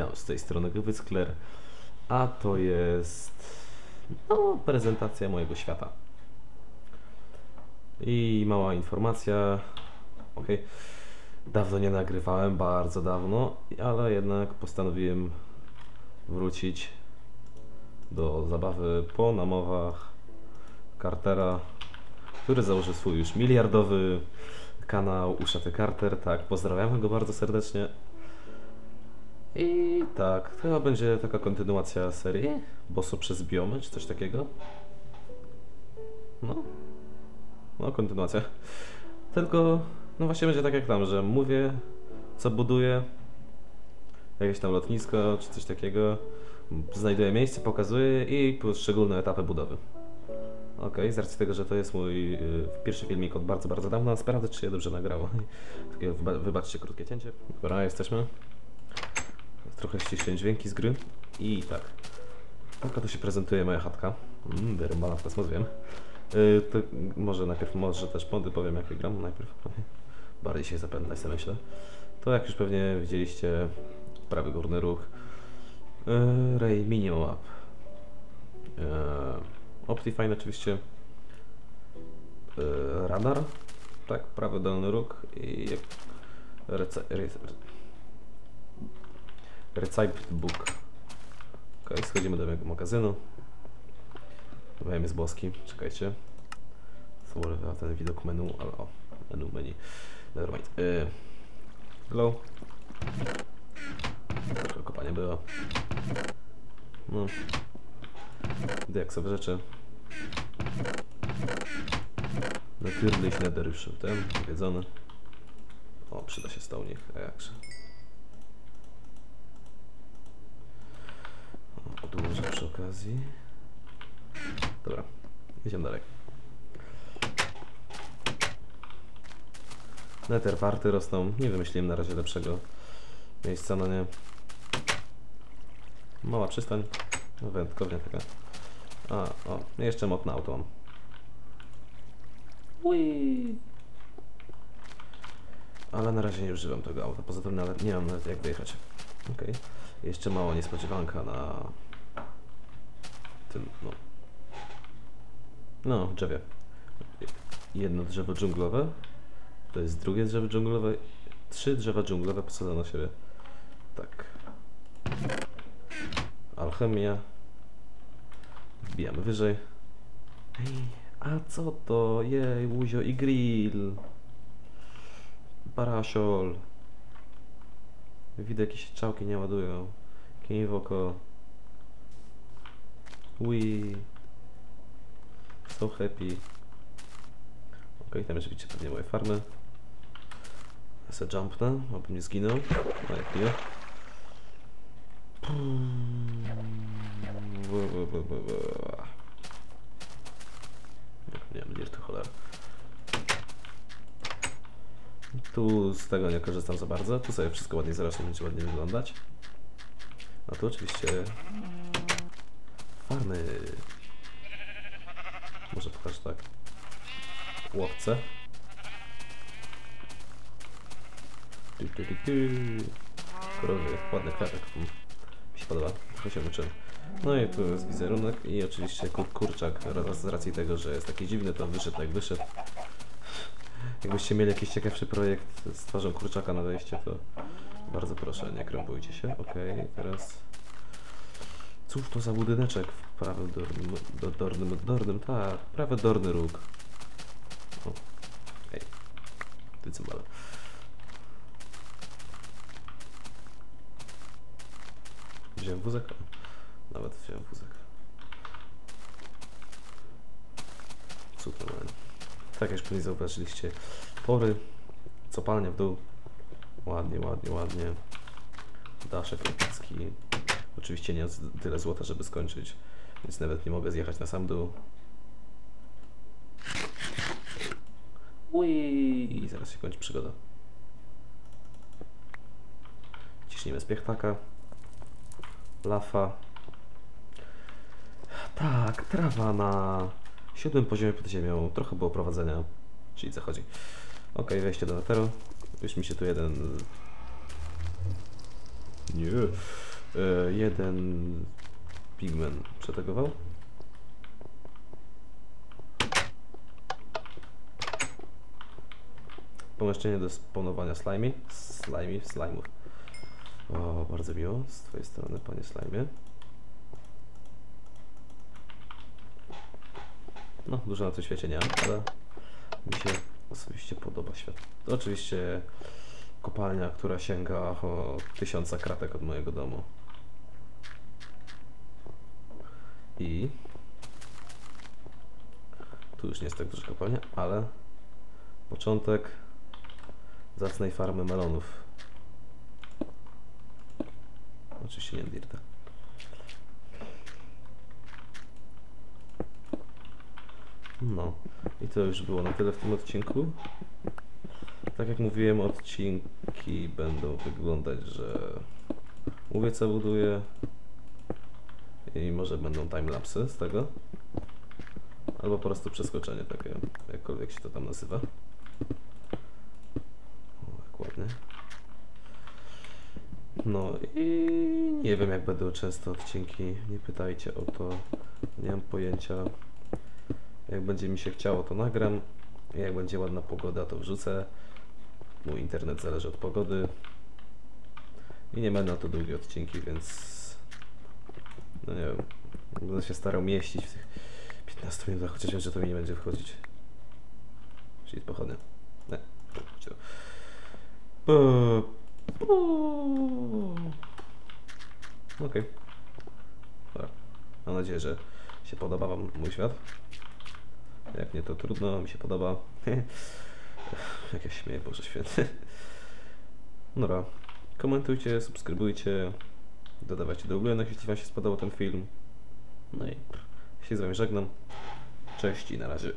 Witam z tej strony Wyskler, a to jest no, prezentacja mojego świata. I mała informacja, ok, dawno nie nagrywałem, bardzo dawno, ale jednak postanowiłem wrócić do zabawy po namowach Cartera, który założył swój już miliardowy kanał Uszaty Carter, tak, pozdrawiamy go bardzo serdecznie. I tak, to chyba będzie taka kontynuacja serii Boso przez biomy, czy coś takiego. No. No, kontynuacja. Tylko, no właśnie będzie tak jak tam, że mówię, co buduję, jakieś tam lotnisko, czy coś takiego, znajduję miejsce, pokazuję i poszczególne etapy budowy. Okej, z racji tego, że to jest mój y, pierwszy filmik od bardzo, bardzo dawna, sprawdzę, czy się dobrze nagrało. Takie, wyba- wybaczcie krótkie cięcie. Dobra, jesteśmy. Trochę ściśleń dźwięki z gry. I tak. Taka to się prezentuje moja chatka. Mmm, wyrąbana w kosmos, wiem. Yy, to może najpierw, może też mody powiem, jak gram najpierw. Bardziej się zapętlać, sobie myślę. To jak już pewnie widzieliście, prawy górny ruch. Yy, Ray Minimum Up. Yy, Optifine oczywiście. Yy, radar. Tak, prawy dolny róg i rece, rece, Recipe Book. Ok, schodzimy do mojego magazynu. Wyjemy z boski, czekajcie. Sorry, ten widok menu, ale o, menu, menu. Nevermind. Yy, hello. Trochę kopanie było. No. Diaksowe rzeczy. Natürlich nether już ten, powiedzony. O, przyda się stołnik, a jakże. O, Odłożę przy okazji. Dobra, idziemy dalej. Nether warty rosną. Nie wymyśliłem na razie lepszego miejsca na nie. Mała przystań. No, Wędkownia taka. A, o, jeszcze motne auto mam. Ui. Ale na razie nie używam tego auta, poza tym nawet nie mam nawet jak wyjechać. Okej. Jeszcze mała niespodziewanka na tym, no. No, drzewie. Jedno drzewo dżunglowe. To jest drugie drzewo dżunglowe. Trzy drzewa dżunglowe posadzone na siebie. Tak. Alchemia. Wbijamy wyżej. Ej, a co to? Jej, łuzio i grill. Parasiol. Widzę jakieś czałki nie ładują. Kij w oko. Wee. So happy. Ok, tam jeszcze widzicie pewnie moje farmy. Ja se jumpnę, abym nie zginął. No jak nie. Nie wiem, gdzie to cholera. Tu z tego nie korzystam za bardzo. Tu sobie wszystko ładnie zarośnie, będzie ładnie wyglądać. A tu oczywiście farmy. Może pokażę tak. Łowce. Tu, tu, tu, tu. Krowy, ładny kwiatek. Mm. Mi się podoba, trochę się uczyłem. No i tu jest wizerunek i oczywiście kur kurczak, z racji tego, że jest taki dziwny, to wyszedł jak wyszedł. Jakbyście mieli jakiś ciekawszy projekt z twarzą kurczaka na wejście, to bardzo proszę, nie krępujcie się. Okej, teraz... Cóż to za budyneczek w prawym dornym, do, dornym, dornym, tak, prawy dorny róg. O, ej, ty cymbale. Wziąłem wózek? Nawet wziąłem wózek. Normalnie. Tak jak pewnie zauważyliście, pory, copalnia w dół. Ładnie, ładnie, ładnie. Daszek epicki. Oczywiście nie tyle złota, żeby skończyć, więc nawet nie mogę zjechać na sam dół. Ui, zaraz się kończy przygoda. Ciśnijmy z piechtaka. Lafa. Tak, trawa na siódmym poziomie pod ziemią. Trochę było prowadzenia, czyli zachodzi. Ok, wejście do neteru. Już mi się tu jeden Nie. E, jeden pigmen przetegował. Pomieszczenie do spawnowania slimy. Slimy, slime'ów. O, bardzo miło z twojej strony, panie slime. No, dużo na tym świecie nie mam, ale mi się osobiście podoba świat. To oczywiście kopalnia, która sięga o tysiąca kratek od mojego domu. I tu już nie jest tak duża kopalnia, ale początek zacnej farmy melonów. Oczywiście nie Dirta. No, i to już było na tyle w tym odcinku. Tak jak mówiłem, odcinki będą wyglądać, że mówię co buduję i może będą timelapsy z tego. Albo po prostu przeskoczenie takie, jakkolwiek się to tam nazywa. O, jak ładnie. No i nie wiem jak będą często odcinki, nie pytajcie o to, nie mam pojęcia. Jak będzie mi się chciało to nagram, jak będzie ładna pogoda to wrzucę. Mój internet zależy od pogody. I nie będą to długie odcinki, więc no nie wiem, będę się starał mieścić w tych 15 minutach, chociaż wiem, że to mi nie będzie wchodzić. Czyli pochodnia. Nie, Okej. Tak. Mam nadzieję, że się podoba Wam mój świat. Jak nie, to trudno, mi się podoba. Jak ja śmieję, Boże Święty. Dobra. Komentujcie, subskrybujcie, dodawajcie do ulubionych, jeśli Wam się spodobał ten film. No i się z Wami żegnam. Cześć i na razie.